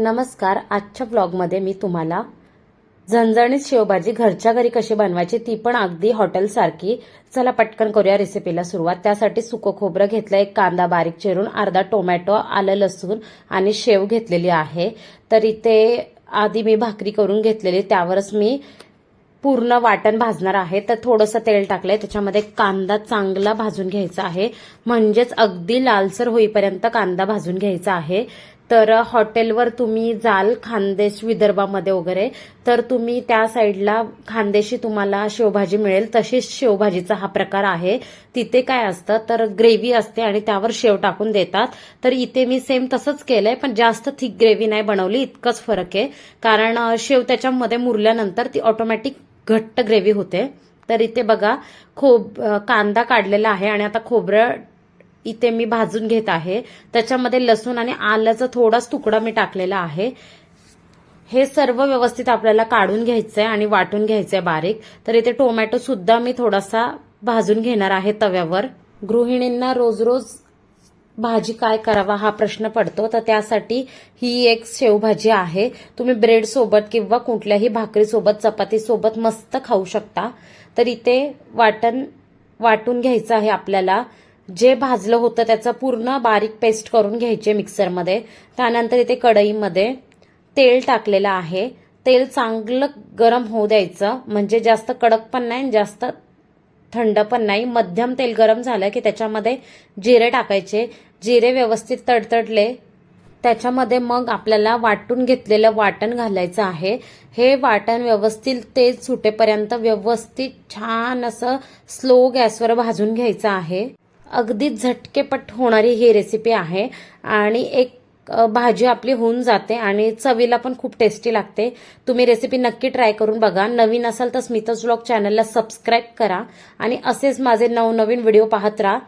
नमस्कार आजच्या ब्लॉगमध्ये मी तुम्हाला झणझणीत शेवभाजी घरच्या घरी कशी बनवायची ती पण अगदी हॉटेलसारखी चला पटकन करूया रेसिपीला सुरुवात. त्यासाठी सुकं खोबरं घेतलं एक कांदा बारीक चिरून अर्धा टोमॅटो आलं लसूण आणि शेव घेतलेली आहे. तर इथे आधी मी भाकरी करून घेतलेली त्यावरच मी पूर्ण वाटण भाजणार आहे. तर थोडंसं तेल टाकलंय त्याच्यामध्ये कांदा चांगला भाजून घ्यायचा आहे. म्हणजेच अगदी लालसर होईपर्यंत कांदा भाजून घ्यायचा आहे. तर हॉटेलवर तुम्ही जाल खानदेश विदर्भामध्ये वगैरे तर तुम्ही त्या साईडला खानदेशी तुम्हाला शेवभाजी मिळेल. तशीच शेवभाजीचा हा प्रकार आहे. तिथे काय असतं? तर ग्रेव्ही असते आणि त्यावर शेव टाकून देतात. तर इथे मी सेम तसंच केलंय पण जास्त थिक ग्रेव्ही नाही बनवली इतकंच फरक आहे. कारण शेव त्याच्यामध्ये मुरल्यानंतर ती ऑटोमॅटिक घट्ट ग्रेव्ही होते. तर इथे बघा खोब कांदा काढलेला आहे आणि आता खोबरं इथे मी भाजून घेत आहे. त्याच्यामध्ये लसूण आणि आल्याचा थोडाच तुकडा मी टाकलेला आहे. हे सर्व व्यवस्थित आपल्याला काढून घ्यायचंय आणि वाटून घ्यायचंय बारीक. तर इथे टोमॅटो सुद्धा मी थोडासा भाजून घेणार आहे तव्यावर. गृहिणींना रोज रोज भाजी काय करावा हा प्रश्न पडतो. तर त्यासाठी ही एक शेवभाजी आहे. तुम्ही ब्रेड सोबत किंवा कुठल्याही भाकरीसोबत चपातीसोबत मस्त खाऊ शकता. तर इथे वाटण वाटून घ्यायचं आहे आपल्याला. जे भाजलं होतं त्याचं पूर्ण बारीक पेस्ट करून घ्यायचे मिक्सरमध्ये. त्यानंतर इथे कढईमध्ये तेल टाकलेलं आहे. तेल चांगलं गरम होऊ द्यायचं. म्हणजे जास्त कडक पण नाही आणि जास्त थंड पण नाही. मध्यम तेल गरम झालं की त्याच्यामध्ये जिरे टाकायचे. जिरे व्यवस्थित तडतडले. त्याच्यामध्ये मग आपल्याला वाटून घेतलेलं वाटण घालायचं आहे. हे वाटण व्यवस्थित तेल सुटेपर्यंत व्यवस्थित छान असं स्लो गॅसवर भाजून घ्यायचं आहे. अगदी झटकेपट होणारी ही रेसिपी आहे. आणि एक भाजी आपली होऊन जाते आणि चवीला पण खूप टेस्टी लागते. तुम्ही रेसिपी नक्की ट्राय करून बघा. नवीन असाल तर स्मिताज ब्लॉग चॅनलला सबस्क्राईब करा. आणि असेच माझे नवनवीन व्हिडिओ पाहत राहा.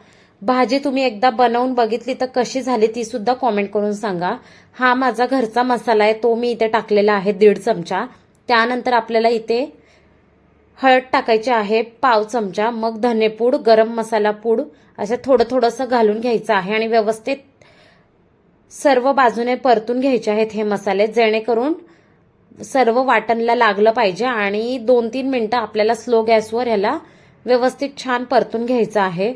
भाजी तुम्ही एकदा बनवून बघितली तर कशी झाली ती सुद्धा कॉमेंट करून सांगा. हा माझा घरचा मसाला आहे. तो मी इथे टाकलेला आहे दीड चमचा. त्यानंतर आपल्याला इथे हळद टाकायची आहे पाव चमचा मग धनेपूड गरम मसाला पूड असं थोडं थोडंसं घालून घ्यायचं आहे आणि व्यवस्थित सर्व बाजूने परतून घ्यायचे आहेत हे मसाले जेणेकरून सर्व वाटणला लागलं पाहिजे आणि दोन तीन मिनटं आपल्याला स्लो गॅसवर ह्याला व्यवस्थित छान परतून घ्यायचं आहे.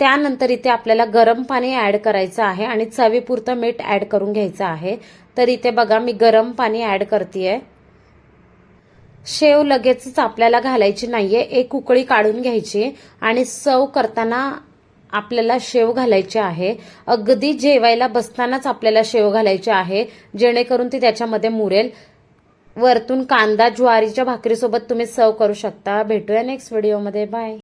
त्यानंतर इथे आपल्याला गरम पाणी ॲड करायचं आहे आणि चवीपुरतं मीठ ॲड करून घ्यायचं आहे. तर इथे बघा मी गरम पाणी ॲड करते आहे शेव लगेचच आपल्याला घालायची नाहीये. एक उकळी काढून घ्यायची आणि सव करताना आपल्याला शेव घालायची आहे. अगदी जेवायला बसतानाच आपल्याला शेव घालायची आहे जेणेकरून ती त्याच्यामध्ये मुरेल. वरतून कांदा ज्वारीच्या भाकरीसोबत तुम्ही सर्व करू शकता. भेटूया नेक्स्ट व्हिडिओमध्ये बाय